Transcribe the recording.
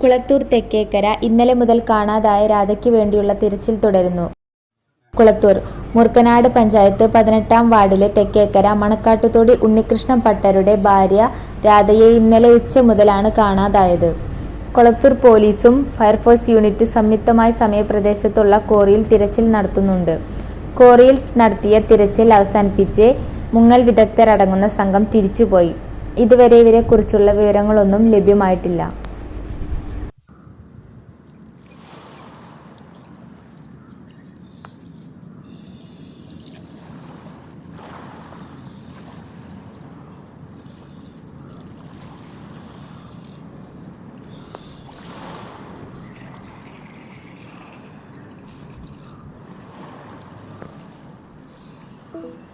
കുളത്തൂർ തെക്കേക്കര ഇന്നലെ മുതൽ കാണാതായ രാധയ്ക്ക് വേണ്ടിയുള്ള തിരച്ചിൽ തുടരുന്നു. കുളത്തൂർ മുർക്കനാട് പഞ്ചായത്ത് പതിനെട്ടാം വാർഡിലെ തെക്കേക്കര മണക്കാട്ടുതൊടി ഉണ്ണികൃഷ്ണൻ പട്ടരുടെ ഭാര്യ രാധയെ ഇന്നലെ ഉച്ച മുതലാണ് കാണാതായത്. കുളത്തൂർ പോലീസും ഫയർഫോഴ്സ് യൂണിറ്റ് സംയുക്തമായി സമയപ്രദേശത്തുള്ള കോറിയിൽ തിരച്ചിൽ നടത്തുന്നുണ്ട്. കോറിയിൽ നടത്തിയ തിരച്ചിൽ അവസാനിപ്പിച്ച് മുങ്ങൽ വിദഗ്ധരടങ്ങുന്ന സംഘം തിരിച്ചുപോയി. ഇതുവരെ ഇവരെക്കുറിച്ചുള്ള വിവരങ്ങളൊന്നും ലഭ്യമായിട്ടില്ല. Tchau!